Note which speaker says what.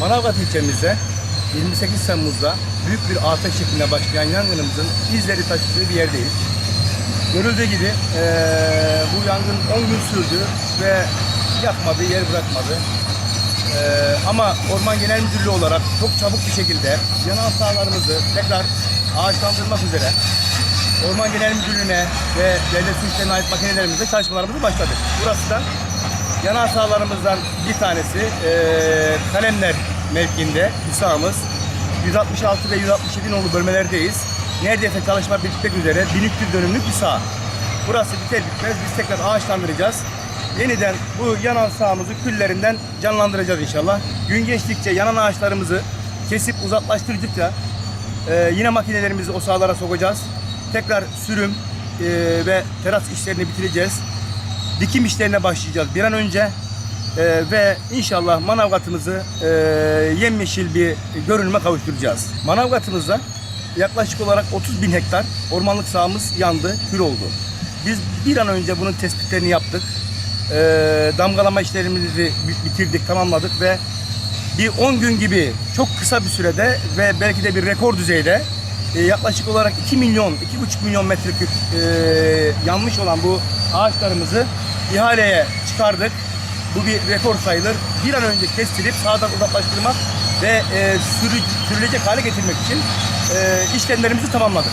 Speaker 1: Manavgat ilçemizde 28 Temmuz'da büyük bir afet şeklinde başlayan yangınımızın izleri taşıdığı bir yerdeyiz. Görüldüğü gibi eee, bu yangın 10 gün sürdü ve yakmadı, yer bırakmadı. Eee, ama Orman Genel Müdürlüğü olarak çok çabuk bir şekilde yanan sahalarımızı tekrar ağaçlandırmak üzere Orman Genel Müdürlüğü'ne ve devlet su işlerine ait makinelerimizle çalışmalarımızı başladık. Burası da yanan sahalarımızdan bir tanesi eee Kalemler mevkiinde bir sahamız. 166 ve 167 nolu bölmelerdeyiz. Neredeyse çalışma bitmek üzere 1300 dönümlük bir saha. Burası biter bitmez biz tekrar ağaçlandıracağız. Yeniden bu yanan sahamızı küllerinden canlandıracağız inşallah. Gün geçtikçe yanan ağaçlarımızı kesip uzaklaştırdıkça ee, yine makinelerimizi o sahalara sokacağız. Tekrar sürüm e, ve teras işlerini bitireceğiz. Dikim işlerine başlayacağız bir an önce. Ee, ve inşallah Manavgat'ımızı e, yemyeşil bir görünüme kavuşturacağız. Manavgat'ımızda yaklaşık olarak 30 bin hektar ormanlık sahamız yandı, kül oldu. Biz bir an önce bunun tespitlerini yaptık. Ee, damgalama işlerimizi bi- bitirdik, tamamladık ve bir 10 gün gibi çok kısa bir sürede ve belki de bir rekor düzeyde e, yaklaşık olarak 2 milyon, 2,5 milyon metreküp e, yanmış olan bu ağaçlarımızı ihaleye çıkardık. Bu bir rekor sayılır. Bir an önce kestirip sağdan uzaklaştırmak ve e, sürü, sürülecek hale getirmek için e, işlemlerimizi tamamladık.